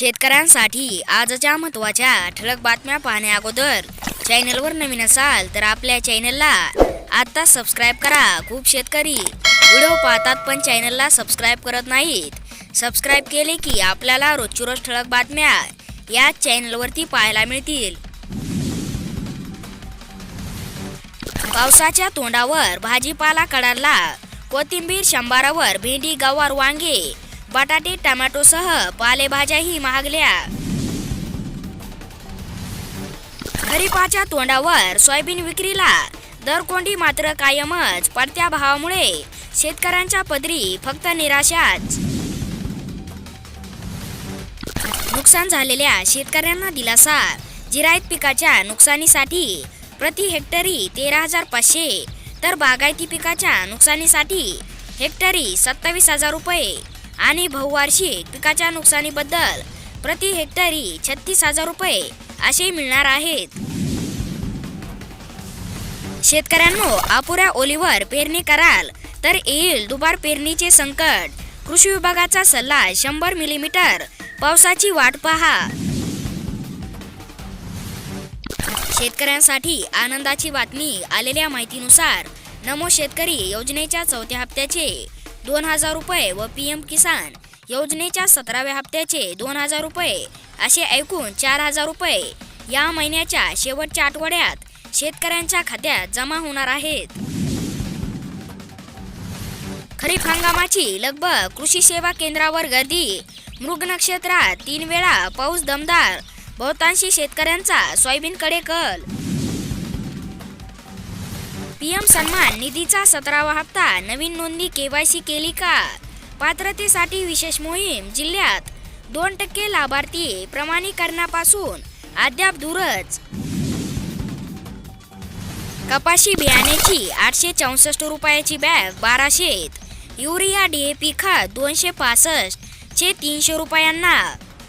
शेतकऱ्यांसाठी आजच्या महत्त्वाच्या ठळक बातम्या पाहण्या अगोदर चॅनलवर नवीन असाल तर आपल्या चॅनलला आत्ता सबस्क्राईब करा. खूप शेतकरी व्हिडिओ पाहतात पण चॅनलला सबस्क्राईब करत नाहीत. सबस्क्राईब केले की आपल्याला रोजची रोज ठळक बातम्या या चॅनलवरती पाहायला मिळतील. पावसाच्या तोंडावर भाजीपाला कडारला. कोथिंबीर शंभारावर भेंडी गवार वांगे. बटाटे टोमॅटोसह पालेभाज्याही महागल्या. खरीपाच्या तोंडावर सोयाबीन विक्रीला दरकोंडी मात्र कायमच पडत्या भावामुळे शेतकऱ्यांच्या पदरी फक्त निराशाच. नुकसान झालेल्या शेतकऱ्यांना दिलासा जिरायत पिकाच्या नुकसानीसाठी प्रति हेक्टरी तेरा हजार पाचशे तर बागायती पिकाच्या नुकसानीसाठी हेक्टरी सत्तावीस हजार रुपये. आणि बहुवार्षिक पिकाच्या नुकसानीबद्दल प्रति हेक्टरी छत्तीस हजार रुपये असे मिळणार आहेत. शेतकऱ्यांनो अपुऱ्या ओलीवर पेरणी कराल तर येईल दुबार पेरणीचे संकट. कृषी विभागाचा सल्ला शंभर मिलीमीटर पावसाची वाट पहा. शेतकऱ्यांसाठी आनंदाची बातमी आलेल्या माहितीनुसार नमो शेतकरी योजनेच्या चौथ्या हप्त्याचे दोन हजार रुपये व पी एम किसान योजनेच्या सतराव्या हप्त्याचे दोन हजार रुपये असे ऐकून चार हजार रुपये या महिन्याच्या शेवटच्या आठवड्यात शेतकऱ्यांच्या खात्यात जमा होणार आहेत. खरीप हंगामाची लगभग कृषी सेवा केंद्रावर गर्दी. मृग नक्षत्रात तीन वेळा पाऊस दमदार. बहुतांशी शेतकऱ्यांचा सोयाबीनकडे कल. पीएम सन्मान निधीचा सतरावा हप्ता नवीन नोंदी केवायसी केली का? पात्रतेसाठी विशेष मोहीम जिल्ह्यात. दोन टक्के लाभार्थी प्रमाणीकरणापासून अद्याप दूरच. कपाशी बियाण्याची आठशे चौसष्ट रुपयाची बॅग बाराशेत. युरिया डीएपी खत दोनशे पासष्ट चे तीनशे रुपयांना.